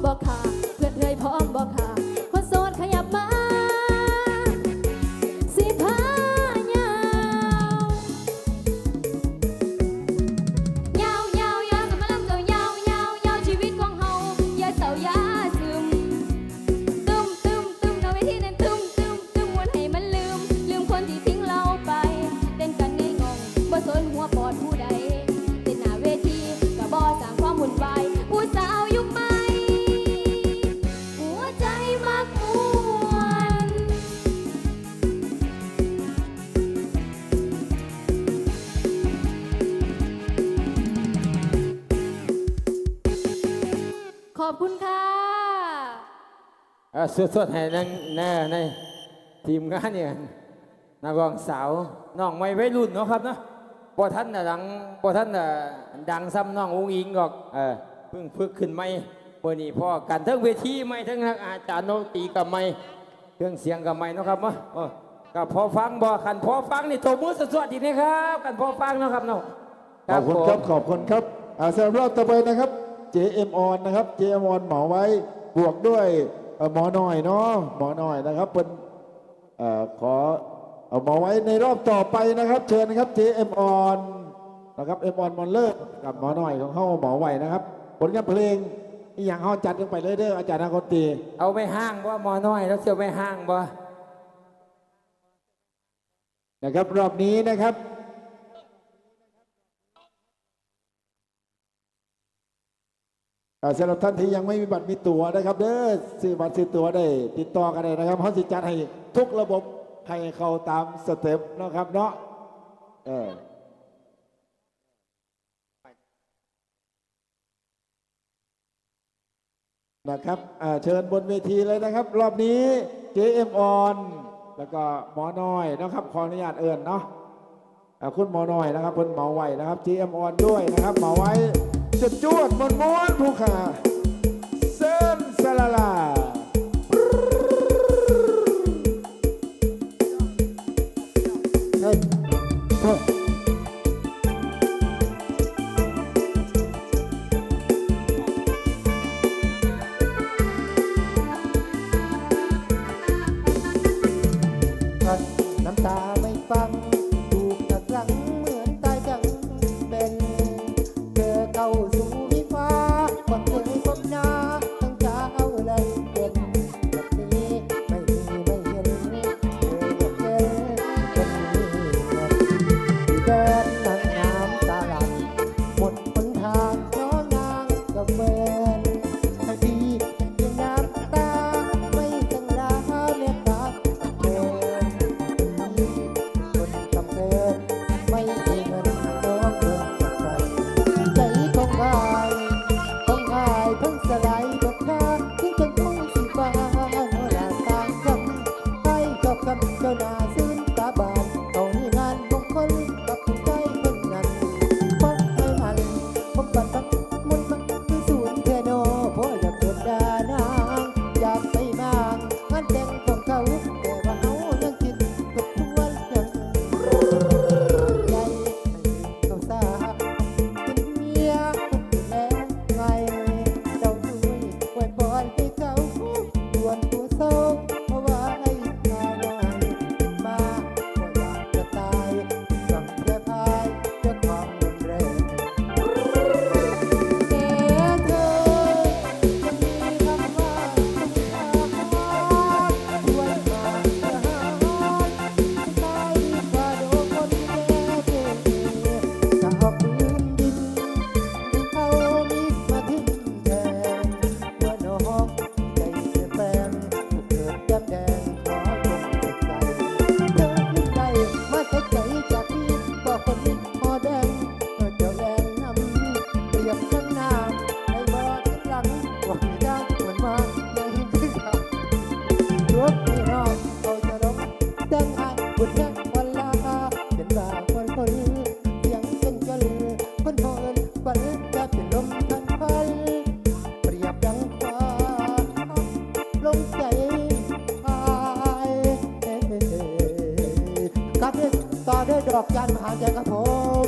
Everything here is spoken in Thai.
不靠 อบคุณค่ะเอ่อสดๆให้นั่งแน่ในทีมงานเนี่ยนักร้องสาวน้องไม่ไว้รุ่นเนาะครับเนาะบ่ท่านน่ะดังบ่ท่านน่ะดังซ้ำน้องอุ้งอิงหรอกเออเพิ่งฝึกขึ้นไม่เมื่อนี้พ่อกันทั้งเวทีไม่ทั้งนักอาจารย์โนตรีกับไม่เครื่องเสียงกับไม่เนาะครับเนาะเออก็พอฟังบ่คันพอฟังนี่ตบมือสดๆอีกนะครับกันพอฟังเนาะครับเนาะขอบคุณครับผมขอบคุณครับอ่าสำหรับรอบต่อไปนะครับ JM on นะครับ JM on เหมาไว้บวกด้วยเอ่อหมอหน่อยเนาะหมอหน่อยนะครับเป็นเอ่อขอเอาหมอไว้ในรอบต่อไปนะครับ เชิญนะครับ JM on นะครับ M on มอนเลิศกับหมอหน่อยของเข้าหมอไหวนะครับ ผลงานเพลงอีอย่างเขาจัดกันไปเลยเด้ออาจารย์นักดนตรีเอาไม่ห้างบ่หมอน้อยแล้วเสียวไม่ห้างบ่นะครับรอบนี้นะครับ อ่า สำหรับท่านที่ยังไม่มีบัตรมีตั๋วนะครับเด้อซื้อบัตรซื้อตั๋วได้ ติดต่อกันได้นะครับเขาสิจัดให้ทุกระบบให้เข้าตามสเต็ปนะครับเนาะเออนะครับเชิญบนเวทีเลยนะครับ รอบนี้ JM on แล้วก็หมอน้อยนะครับขออนุญาตเอิญเนาะคุณหมอน้อยนะครับคุณหมอไหวนะครับ JM on ด้วยนะครับหมอไว้ จะจวดมวนม้วนผู้ขา คนพอนบันจะเป็ลมทันพันเปรียบดังฟ้าลมใจหาที่ต่อด้ดอกจันทหายใจครับผม